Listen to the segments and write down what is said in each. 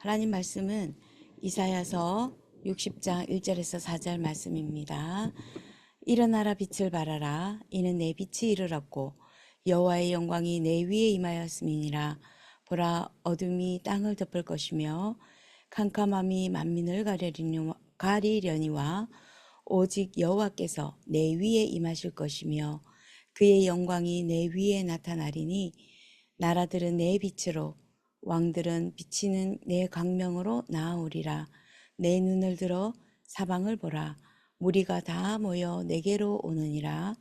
하나님 말씀은 이사야서 60장 1절에서 4절 말씀입니다. 일어나라 빛을 발하라 이는 내 빛이 이르렀고 여호와의 영광이 내 위에 임하였음이니라 보라 어둠이 땅을 덮을 것이며 캄캄함이 만민을 가리려니- 가리려니와 오직 여호와께서 내 위에 임하실 것이며 그의 영광이 내 위에 나타나리니 나라들은 내 빛으로 왕들은 비치는 내 광명으로 나아오리라. 내 눈을 들어 사방을 보라. 무리가 다 모여 내게로 오느니라.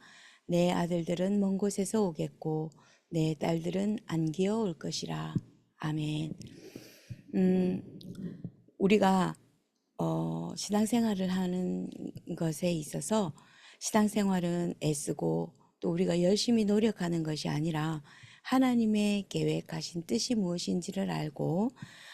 내 아들들은 먼 곳에서 오겠고 내 딸들은 안기어 올 것이라. 아멘. 음, 우리가 어, 신앙생활을 하는 것에 있어서 신앙생활은 애쓰고 또 우리가 열심히 노력하는 것이 아니라 하나님의 계획하신 뜻이 무엇인지를 알고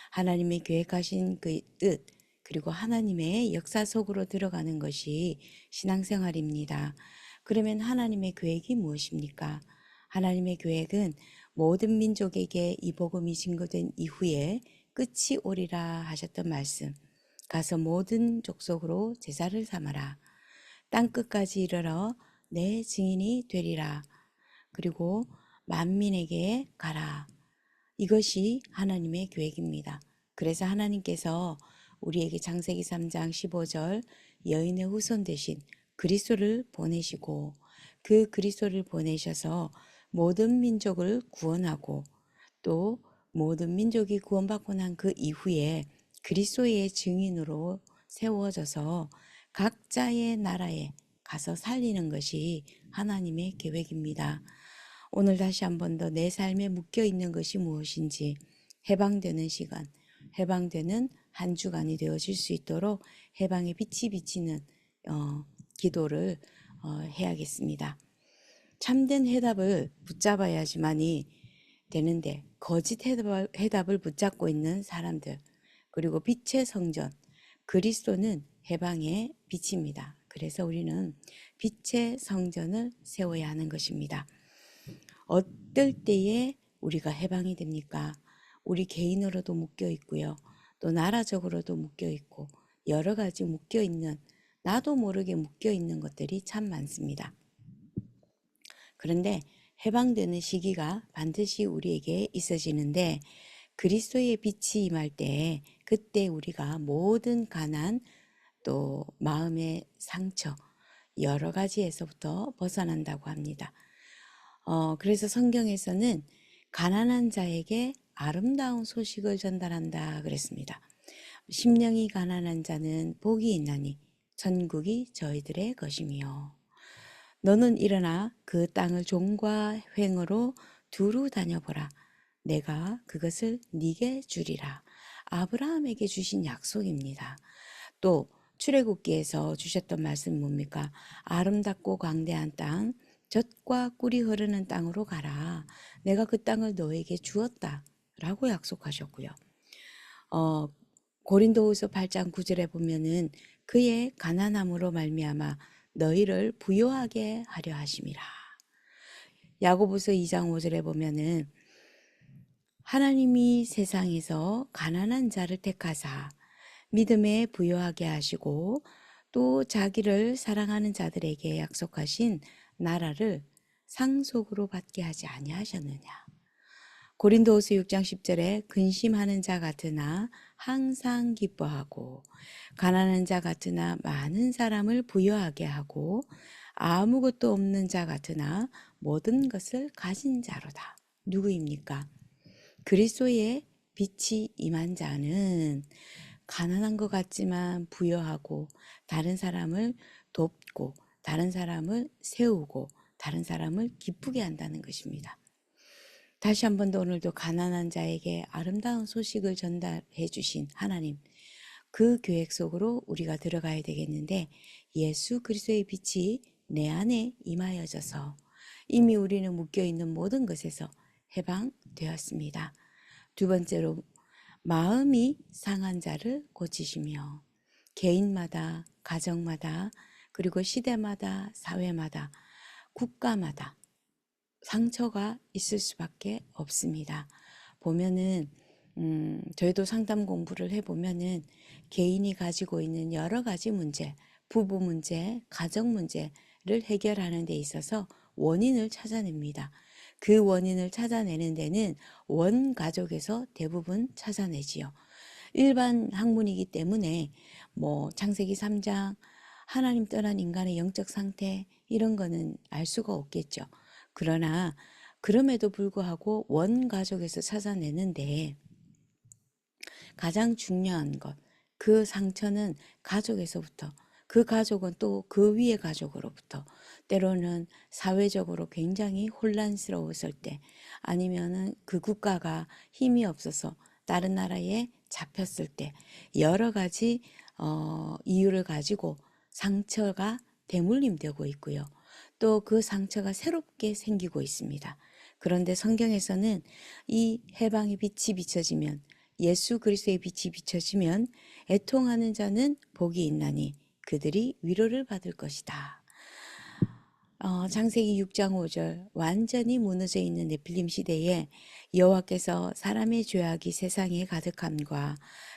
하나님의 계획하신 그 뜻, 그리고 하나님의 역사 속으로 들어가는 것이 신앙생활입니다. 그러면 하나님의 계획이 무엇입니까? 하나님의 계획은 모든 민족에게 이 복음이 증거된 이후에 끝이 오리라 하셨던 말씀. 가서 모든 족속으로 제자를 삼아라. 땅 끝까지 이르러 내 증인이 되리라. 그리고 만민에게 가라. 이것이 하나님의 계획입니다. 그래서 하나님께서 우리에게 창세기 3장 15절 여인의 후손 대신 그리스도를 보내시고 그 그리스도를 보내셔서 모든 민족을 구원하고 또 모든 민족이 구원받고 난 그 이후에 그리스도의 증인으로 세워져서 각자의 나라에 가서 살리는 것이 하나님의 계획입니다. 오늘 다시 한 번 더 내 삶에 묶여 있는 것이 무엇인지 해방되는 시간, 해방되는 한 주간이 되어질 수 있도록 해방의 빛이 비치는 어, 기도를 어, 해야겠습니다. 참된 해답을 붙잡아야지만이 되는데 거짓 해답을, 해답을 붙잡고 있는 사람들 그리고 빛의 성전 그리스도는 해방의 빛입니다. 그래서 우리는 빛의 성전을 세워야 하는 것입니다. 어떨 때에 우리가 해방이 됩니까? 우리 개인으로도 묶여 있고요. 또 나라적으로도 묶여 있고 여러 가지 묶여 있는 나도 모르게 묶여 있는 것들이 참 많습니다. 그런데 해방되는 시기가 반드시 우리에게 있어지는데 그리스도의 빛이 임할 때 그때 우리가 모든 가난 또 마음의 상처 여러 가지에서부터 벗어난다고 합니다. 어, 그래서 성경에서는 가난한 자에게 아름다운 소식을 전달한다 그랬습니다. 심령이 가난한 자는 복이 있나니 천국이 저희들의 것이며 너는 일어나 그 땅을 종과 횡으로 두루 다녀보라. 내가 그것을 네게 주리라. 아브라함에게 주신 약속입니다. 또 출애굽기에서 주셨던 말씀 뭡니까? 아름답고 광대한 땅, 젖과 꿀이 흐르는 땅으로 가라. 내가 그 땅을 너에게 주었다. 라고 약속하셨고요. 어, 고린도후서 8장 9절에 보면은 그의 가난함으로 말미암아 너희를 부요하게 하려 하심이라. 야고보서 2장 5절에 보면은 하나님이 세상에서 가난한 자를 택하사 믿음에 부요하게 하시고 또 자기를 사랑하는 자들에게 약속하신 나라를 상속으로 받게 하지 아니하셨느냐. 고린도후서 6장 10절에 근심하는 자 같으나 항상 기뻐하고 가난한 자 같으나 많은 사람을 부여하게 하고 아무것도 없는 자 같으나 모든 것을 가진 자로다. 누구입니까? 그리스도의 빛이 임한 자는 가난한 것 같지만 부여하고 다른 사람을 돕고 다른 사람을 세우고 다른 사람을 기쁘게 한다는 것입니다. 다시 한 번 더 오늘도 가난한 자에게 아름다운 소식을 전달해 주신 하나님. 그 계획 속으로 우리가 들어가야 되겠는데 예수 그리스도의 빛이 내 안에 임하여져서 이미 우리는 묶여 있는 모든 것에서 해방되었습니다. 두 번째로 마음이 상한 자를 고치시며 개인마다 가정마다 그리고 시대마다 사회마다 국가마다 상처가 있을 수밖에 없습니다. 보면은 음, 저희도 상담 공부를 해보면은 개인이 가지고 있는 여러 가지 문제, 부부 문제, 가정 문제를 해결하는 데 있어서 원인을 찾아냅니다. 그 원인을 찾아내는 데는 원 가족에서 대부분 찾아내지요. 일반 학문이기 때문에 뭐 창세기 3장 하나님 떠난 인간의 영적 상태 이런 거는 알 수가 없겠죠. 그러나 그럼에도 불구하고 원 가족에서 찾아내는데 가장 중요한 것, 그 상처는 가족에서부터, 그 가족은 또 그 위의 가족으로부터, 때로는 사회적으로 굉장히 혼란스러웠을 때, 아니면은 그 국가가 힘이 없어서 다른 나라에 잡혔을 때, 여러 가지, 어, 이유를 가지고 상처가 대물림되고 있고요. 또 그 상처가 새롭게 생기고 있습니다. 그런데 성경에서는 이 해방의 빛이 비춰지면 예수 그리스도의 빛이 비춰지면 애통하는 자는 복이 있나니 그들이 위로를 받을 것이다. 어, 창세기 6장 5절 완전히 무너져 있는 네필림 시대에 여호와께서 사람의 죄악이 세상에 가득함과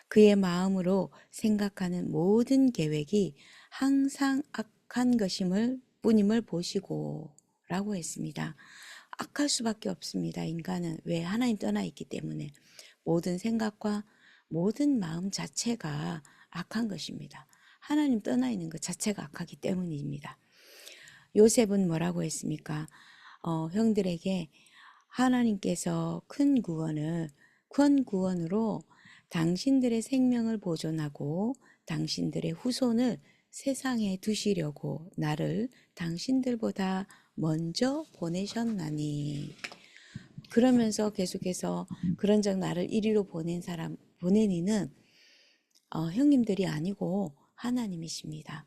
그의 마음으로 생각하는 모든 계획이 항상 악한 것임을 뿐임을 보시고 라고 했습니다. 악할 수밖에 없습니다. 인간은 왜 하나님 떠나 있기 때문에 모든 생각과 모든 마음 자체가 악한 것입니다. 하나님 떠나 있는 것 자체가 악하기 때문입니다. 요셉은 뭐라고 했습니까? 어, 형들에게 하나님께서 큰 구원을 큰 구원으로 당신들의 생명을 보존하고 당신들의 후손을 세상에 두시려고 나를 당신들보다 먼저 보내셨나니. 그러면서 계속해서 그런적 나를 이리로 보낸 사람, 보낸 이는 어, 형님들이 아니고 하나님이십니다.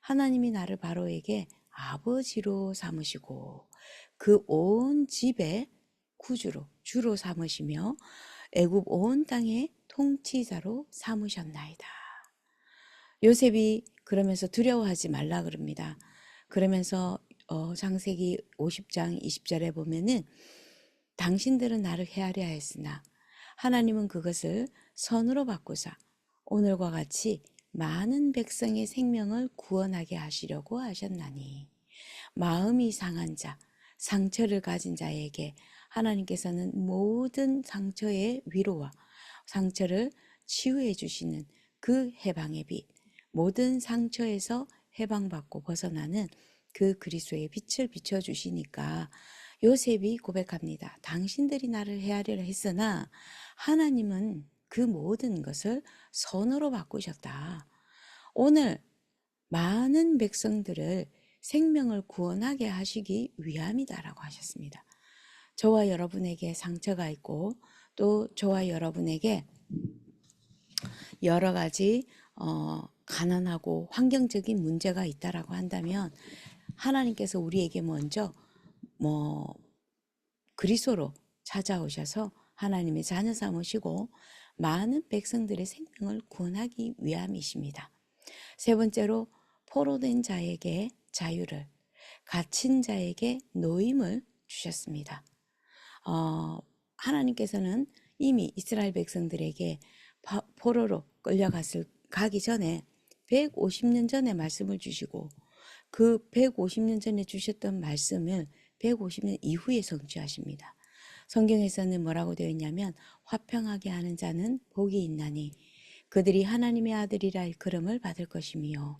하나님이 나를 바로에게 아버지로 삼으시고 그 온 집의 구주로 주로 삼으시며 애굽 온 땅의 통치자로 삼으셨나이다. 요셉이 그러면서 두려워하지 말라 그럽니다. 그러면서 어, 장세기 50장 20절에 보면은 당신들은 나를 헤아려 했으나 하나님은 그것을 선으로 바꾸사 오늘과 같이 많은 백성의 생명을 구원하게 하시려고 하셨나니 마음이 상한 자, 상처를 가진 자에게 하나님께서는 모든 상처의 위로와 상처를 치유해 주시는 그 해방의 빛, 모든 상처에서 해방받고 벗어나는 그 그리스도의 빛을 비춰 주시니까 요셉이 고백합니다. 당신들이 나를 헤아리려 했으나 하나님은 그 모든 것을 선으로 바꾸셨다. 오늘 많은 백성들을 생명을 구원하게 하시기 위함이다라고 하셨습니다. 저와 여러분에게 상처가 있고 또 저와 여러분에게 여러 가지 어, 가난하고 환경적인 문제가 있다라고 한다면 하나님께서 우리에게 먼저 뭐 그리스도로 찾아오셔서 하나님의 자녀 삼으시고 많은 백성들의 생명을 구원하기 위함이십니다. 세 번째로 포로된 자에게 자유를, 갇힌 자에게 노임을 주셨습니다. 어, 하나님께서는 이미 이스라엘 백성들에게 포로로 끌려갔을 가기 전에 150년 전에 말씀을 주시고 그 150년 전에 주셨던 말씀을 150년 이후에 성취하십니다. 성경에서는 뭐라고 되어 있냐면 화평하게 하는 자는 복이 있나니 그들이 하나님의 아들이라 일컬음을 받을 것이며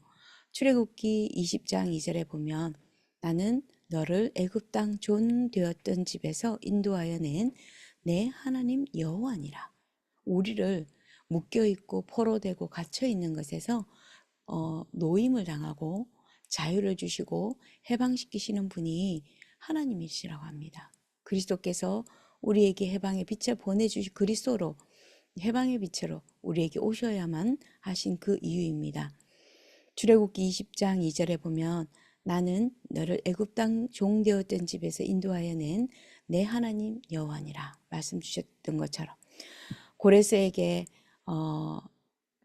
출애굽기 20장 2절에 보면 나는 너를 애굽 땅 존되었던 집에서 인도하여 낸 내 하나님 여호와니라. 우리를 묶여 있고 포로되고 갇혀 있는 것에서 어, 노임을 당하고 자유를 주시고 해방시키시는 분이 하나님이시라고 합니다. 그리스도께서 우리에게 해방의 빛을 보내주신 그리스도로 해방의 빛으로 우리에게 오셔야만 하신 그 이유입니다. 출애굽기 20장 2절에 보면 나는 너를 애굽 땅 종되었던 집에서 인도하여 낸 내 하나님 여호와니라 말씀 주셨던 것처럼 고레스에게 어,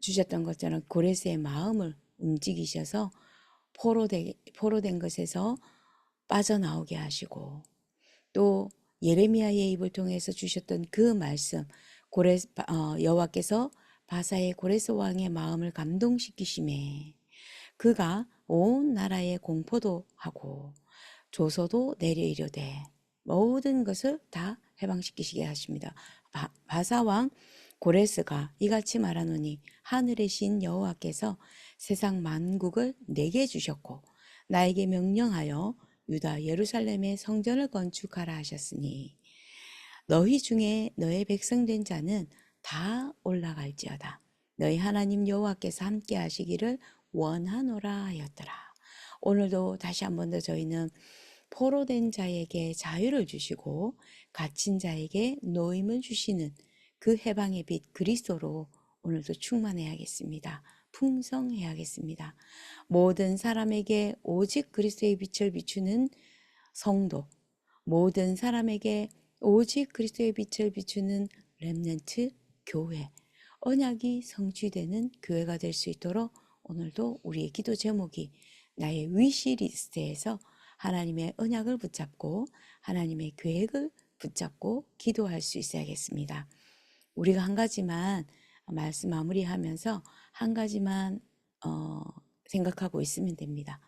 주셨던 것처럼 고레스의 마음을 움직이셔서 포로되, 포로된 것에서 빠져나오게 하시고 또 예레미야의 입을 통해서 주셨던 그 말씀 고레 어, 여호와께서 바사의 고레스 왕의 마음을 감동시키심에 그가 온 나라에 공포도 하고 조서도 내려 이르되 모든 것을 다 해방시키시게 하십니다. 바, 바사 왕 고레스가 이같이 말하노니 하늘의 신 여호와께서 세상 만국을 내게 주셨고 나에게 명령하여 유다 예루살렘의 성전을 건축하라 하셨으니 너희 중에 너의 백성된 자는 다 올라갈지어다. 너희 하나님 여호와께서 함께 하시기를 원하노라 하였더라. 오늘도 다시 한 번 더 저희는 포로된 자에게 자유를 주시고 갇힌 자에게 노임을 주시는 그 해방의 빛 그리스도로 오늘도 충만해야겠습니다. 풍성해야겠습니다. 모든 사람에게 오직 그리스도의 빛을 비추는 성도, 모든 사람에게 오직 그리스도의 빛을 비추는 렘넌트 교회, 언약이 성취되는 교회가 될 수 있도록 오늘도 우리의 기도 제목이 나의 위시 리스트에서 하나님의 언약을 붙잡고 하나님의 계획을 붙잡고 기도할 수 있어야겠습니다. 우리가 한 가지만 말씀 마무리하면서 한 가지만 어, 생각하고 있으면 됩니다.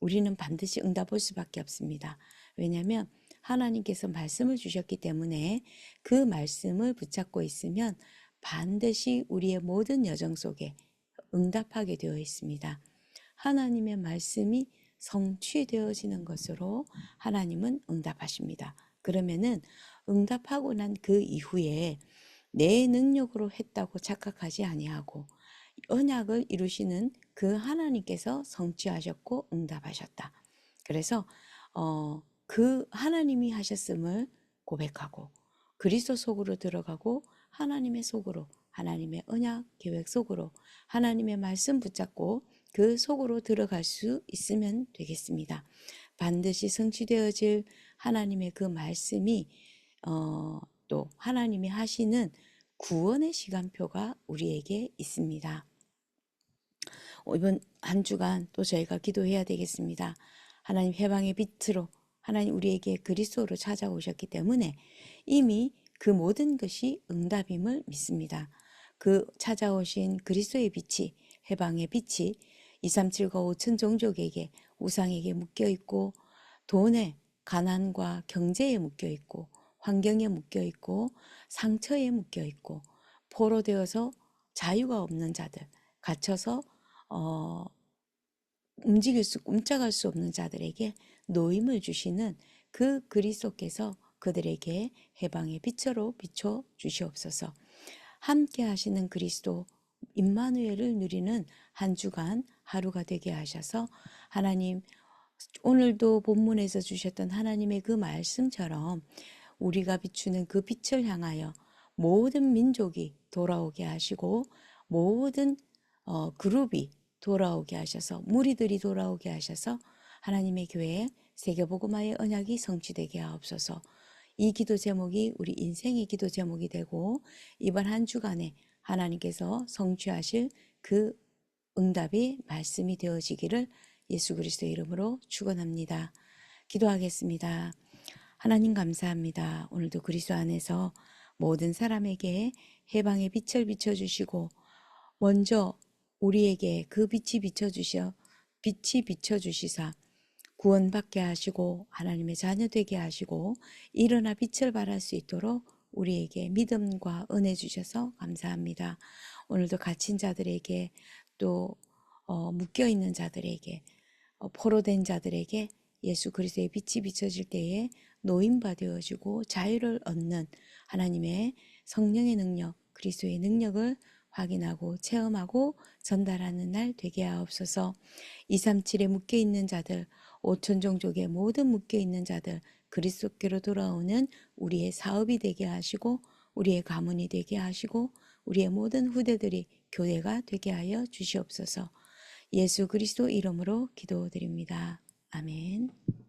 우리는 반드시 응답할 수밖에 없습니다. 왜냐하면 하나님께서 말씀을 주셨기 때문에 그 말씀을 붙잡고 있으면 반드시 우리의 모든 여정 속에 응답하게 되어 있습니다. 하나님의 말씀이 성취되어지는 것으로 하나님은 응답하십니다. 그러면은 응답하고 난 그 이후에 내 능력으로 했다고 착각하지 아니하고 언약을 이루시는 그 하나님께서 성취하셨고 응답하셨다. 그래서 어, 그 하나님이 하셨음을 고백하고 그리스도 속으로 들어가고 하나님의 속으로 하나님의 언약 계획 속으로 하나님의 말씀 붙잡고 그 속으로 들어갈 수 있으면 되겠습니다. 반드시 성취되어질 하나님의 그 말씀이 어, 또 하나님이 하시는 구원의 시간표가 우리에게 있습니다. 어, 이번 한 주간 또 저희가 기도해야 되겠습니다. 하나님 해방의 빛으로 하나님 우리에게 그리스도로 찾아오셨기 때문에 이미 그 모든 것이 응답임을 믿습니다. 그 찾아오신 그리스도의 빛이 해방의 빛이 237과 5천 종족에게 우상에게 묶여 있고 돈에 가난과 경제에 묶여 있고 환경에 묶여 있고 상처에 묶여 있고 포로 되어서 자유가 없는 자들 갇혀서 어, 움직일 수 꼼짝할 수 없는 자들에게 노임을 주시는 그 그리스도께서 그들에게 해방의 빛으로 비춰 주시옵소서. 함께 하시는 그리스도 임마누엘을 누리는 한 주간 하루가 되게 하셔서 하나님 오늘도 본문에서 주셨던 하나님의 그 말씀처럼 우리가 비추는 그 빛을 향하여 모든 민족이 돌아오게 하시고 모든 어, 그룹이 돌아오게 하셔서 무리들이 돌아오게 하셔서 하나님의 교회 세계복음화의 언약이 성취되게 하옵소서. 이 기도 제목이 우리 인생의 기도 제목이 되고 이번 한 주간에 하나님께서 성취하실 그 응답이 말씀이 되어지기를 예수 그리스도의 이름으로 축원합니다. 기도하겠습니다. 하나님 감사합니다. 오늘도 그리스도 안에서 모든 사람에게 해방의 빛을 비춰 주시고 먼저 우리에게 그 빛이 비춰 주셔 빛이 비춰 주시사 구원받게 하시고 하나님의 자녀 되게 하시고 일어나 빛을 발할 수 있도록 우리에게 믿음과 은혜 주셔서 감사합니다. 오늘도 갇힌 자들에게 또 어, 묶여 있는 자들에게 어, 포로된 자들에게 예수 그리스도의 빛이 비춰질 때에 되어지고 자유를 얻는 하나님의 성령의 능력, 그리스도의 능력을 확인하고 체험하고 전달하는 날 되게 하옵소서. 237에 묶여 있는 자들, 5천 종족에 모든 묶여 있는 자들 그리스도께로 돌아오는 우리의 사업이 되게 하시고 우리의 가문이 되게 하시고 우리의 모든 후대들이 교회가 되게 하여 주시옵소서. 예수 그리스도 이름으로 기도드립니다. 아멘.